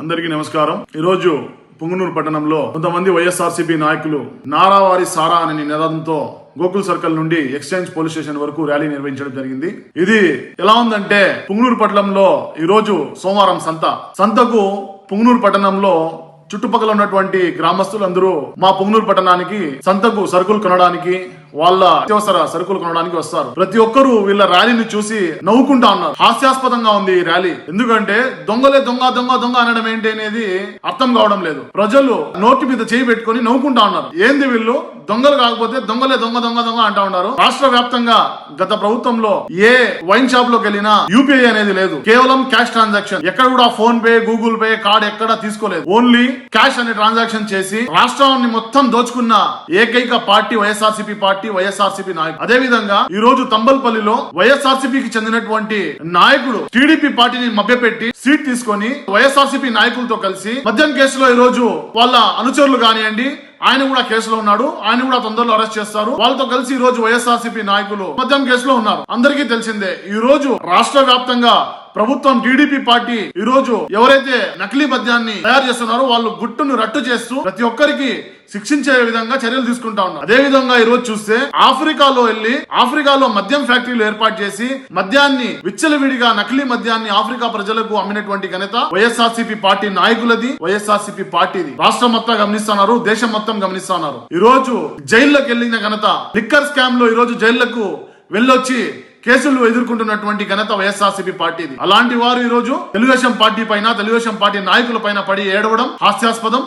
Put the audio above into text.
అందరికీ నమస్కారం. ఈరోజు పుంగనూరు పట్టణంలో కొంతమంది వైఎస్ఆర్సీపీ నాయకులు నారావారి సారా అనే నినాదంతో గోకుల్ సర్కిల్ నుండి ఎక్స్చేంజ్ పోలీస్ స్టేషన్ వరకు ర్యాలీ నిర్వహించడం జరిగింది. ఇది ఎలా ఉందంటే పుంగనూరు పట్టణంలో ఈ రోజు సోమవారం సంత. సంతకు పుంగనూరు పట్టణంలో చుట్టుపక్కల ఉన్నటువంటి గ్రామస్తులందరూ మా పుంగనూరు పట్టణానికి సంతకు సరుకులు కొనడానికి వాళ్ళ అత్యవసర సరుకులు కొనడానికి వస్తారు. ప్రతి ఒక్కరూ వీళ్ళ ర్యాలీని చూసి నవ్వుకుంటా ఉన్నారు. హాస్యాస్పదంగా ఉంది ఈ ర్యాలీ. ఎందుకంటే దొంగలే దొంగ దొంగ దొంగ అనడం ఏంటి అనేది అర్థం కావడం లేదు. ప్రజలు నోటి మీద చేయి పెట్టుకొని నవ్వుకుంటా ఉన్నారు. ఏంది వీళ్ళు? దొంగలు కాకపోతే దొంగలే దొంగ దొంగ దొంగ అంటా ఉన్నారు. రాష్ట్ర వ్యాప్తంగా గత ప్రభుత్వంలో ఏ వైన్ షాప్లోకి వెళ్ళినా యూపీఐ అనేది లేదు. కేవలం క్యాష్ ట్రాన్సాక్షన్. ఎక్కడ కూడా PhonePe Google Pay card ఎక్కడ తీసుకోలేదు. ఓన్లీ క్యాష్ అనే ట్రాన్సాక్షన్ చేసి రాష్ట్రాన్ని మొత్తం దోచుకున్న ఏకైక పార్టీ వైఎస్ఆర్సీపీ పార్టీ వైఎస్ఆర్సీపీ నాయకుడు. అదే విధంగా ఈ రోజు తంబల్పల్లిలో వైఎస్ఆర్సీపీకి చెందినటువంటి నాయకుడు టీడీపీ పార్టీని మభ్యపెట్టి సీట్ తీసుకొని వైఎస్ఆర్సీపీ నాయకులతో కలిసి మద్యం కేసులో ఈ రోజు వాళ్ళ అనుచరులు కానివ్వండి ఆయన కూడా కేసులో ఉన్నాడు ఆయన కూడా తొందరలో అరెస్ట్ చేస్తారు. వాళ్ళతో కలిసి ఈ రోజు వైఎస్ఆర్సీపీ నాయకులు మద్యం కేసులో ఉన్నారు. అందరికీ తెలిసిందే ఈ రోజు రాష్ట్ర వ్యాప్తంగా ప్రభుత్వం టీడీపీ పార్టీ ఈ రోజు ఎవరైతే నకిలీ మద్యాన్ని తయారు చేస్తున్నారో వాళ్ళు గుట్టును రట్టు చేస్తూ ప్రతి ఒక్కరికి శిక్షించే విధంగా చర్యలు తీసుకుంటా ఉన్నారు. అదే విధంగా ఈ రోజు చూస్తే ఆఫ్రికాలో వెళ్ళి ఆఫ్రికాలో మద్యం ఫ్యాక్టరీలు ఏర్పాటు చేసి మద్యాన్ని విచ్చలవిడిగా నకిలీ మద్యాన్ని ఆఫ్రికా ప్రజలకు అమ్మినటువంటి ఘనత వైఎస్ఆర్సీపీ పార్టీ నాయకులది వైఎస్ఆర్సీపీ పార్టీది. రాష్ట్రం మొత్తం గమనిస్తున్నారు దేశం మొత్తం గమనిస్తున్నారు. ఈ రోజు జైల్లోకి వెళ్ళిన ఘనత లిక్కర్ స్కామ్లో ఈ రోజు జైళ్ళకు వెళ్ళొచ్చి కేసులు ఎదుర్కొంటున్నటువంటి ఘనత వైఎస్ఆర్సీపీ పార్టీది. అలాంటి వారు ఈ రోజు తెలుగుదేశం పార్టీ పైన తెలుగుదేశం పార్టీ నాయకుల పైన పడి ఏడవడం హాస్యాస్పదం.